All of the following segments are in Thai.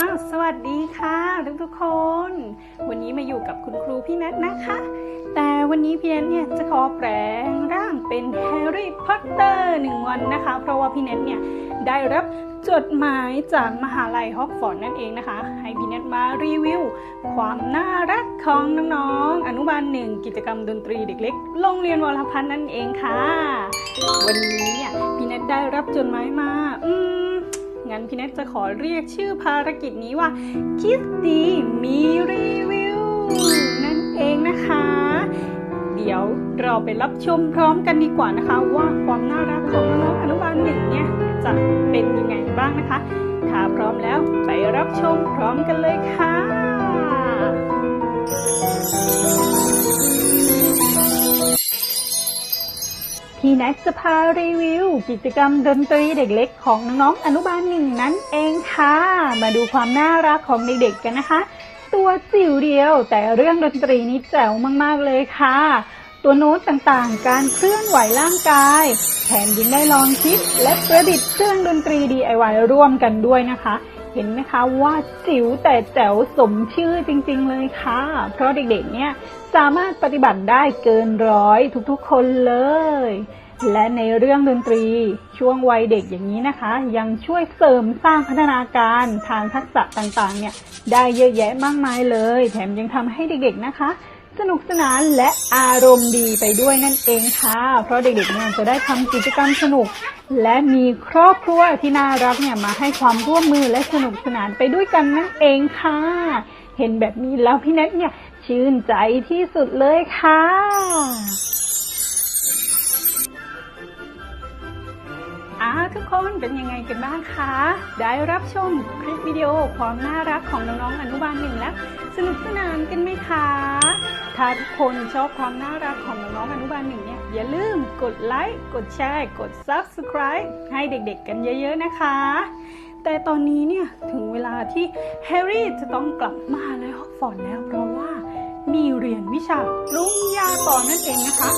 อ้าวสวัสดีค่ะทุกทุกๆคน วันนี้มาอยู่กับคุณครูพี่แนทนะคะ แต่วันนี้พี่แนทเนี่ยจะขอแปลงร่างเป็นแฮร์รี่พอตเตอร์หนึ่งวันนะคะ เพราะว่าพี่แนทเนี่ยได้รับจดหมายจากมหาลัยฮอกฟอร์ดนั่นเองนะคะ ให้พี่แนทมารีวิว ความน่ารักของน้องๆอนุบาลหนึ่งกิจกรรมดนตรีเด็กเล็กโรงเรียนวรพันธ์นั่นเองค่ะ วันนี้เนี่ยพี่แนทได้รับจดหมายมา อืม งั้นพี่เนทจะขอเรียกชื่อภารกิจนี้ว่าคิดดีมีรีวิวนั่นเองนะคะ เดี๋ยวเราไปรับชมพร้อมกันดีกว่านะคะ ว่าความน่ารักของน้องอนุบาลหนึ่งเนี่ยจะเป็นยังไงบ้างนะคะ ถ้าพร้อมแล้วไปรับชมพร้อมกันเลยค่ะ พี่แน็กจะพารีวิว กิจกรรมดนตรีเด็กเล็กของน้องๆอนุบาลหนึ่งนั่นเองค่ะ มาดูความน่ารักของเด็กๆกันนะคะ ตัวจิ๋วเดียวแต่เรื่องดนตรีนี้แจ๋วมากๆเลยค่ะ ตัวโน้ตต่างๆ การเคลื่อนไหวร่างกาย แถมยังได้ลองคิดและประดิษฐ์เครื่องดนตรี DIY ร่วมกันด้วยนะคะ เห็นไหมคะว่าจิ๋วแต่แจ๋วสมชื่อจริงๆเลยค่ะ เพราะเด็กๆ เนี่ยสามารถปฏิบัติได้เกินร้อยทุกๆ คนเลย และในเรื่องดนตรีช่วงวัยเด็กอย่างนี้นะคะ ยังช่วยเสริมสร้างพัฒนาการทางทักษะต่างๆ เนี่ยได้เยอะแยะมากมายเลย แถมยังทำให้เด็กๆนะคะ สนุกสนานและอารมณ์ดีไปด้วยนั่นเองค่ะ เพราะเด็กๆเนี่ยจะได้ทำกิจกรรมสนุก และมีครอบครัวที่น่ารักเนี่ยมาให้ความร่วมมือและสนุกสนานไปด้วยกันนั่นเองค่ะ เห็นแบบนี้แล้วพี่แนทเนี่ยชื่นใจที่สุดเลยค่ะอาทุกคนเป็นยังไงกันบ้างคะ ได้รับชมคลิปวิดีโอความน่ารักของน้องๆอนุบาลหนึ่งแล้ว สนุกสนานกันไหมคะ ถ้าทุกคนชอบความน่ารักของน้องอนุบาลหนึ่งเนี่ยอย่าลืมกดไลค์ กดแชร์ กด Subscribe ให้เด็กๆกันเยอะๆนะคะ แต่ตอนนี้เนี่ยถึงเวลาที่แฮร์รี่จะต้องกลับมาลัยฮอกฟอร์ดแล้วเพราะว่ามีเรียนวิชาปรุงยาต่อนั่นเองนะคะ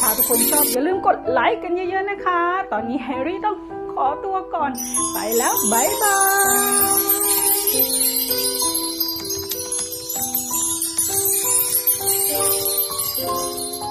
ถ้าทุกคนชอบอย่าลืมกดไลค์กันเยอะๆนะคะ ตอนนี้แฮร์รี่ต้องขอตัวก่อน ไปแล้วบ๊ายบาย Música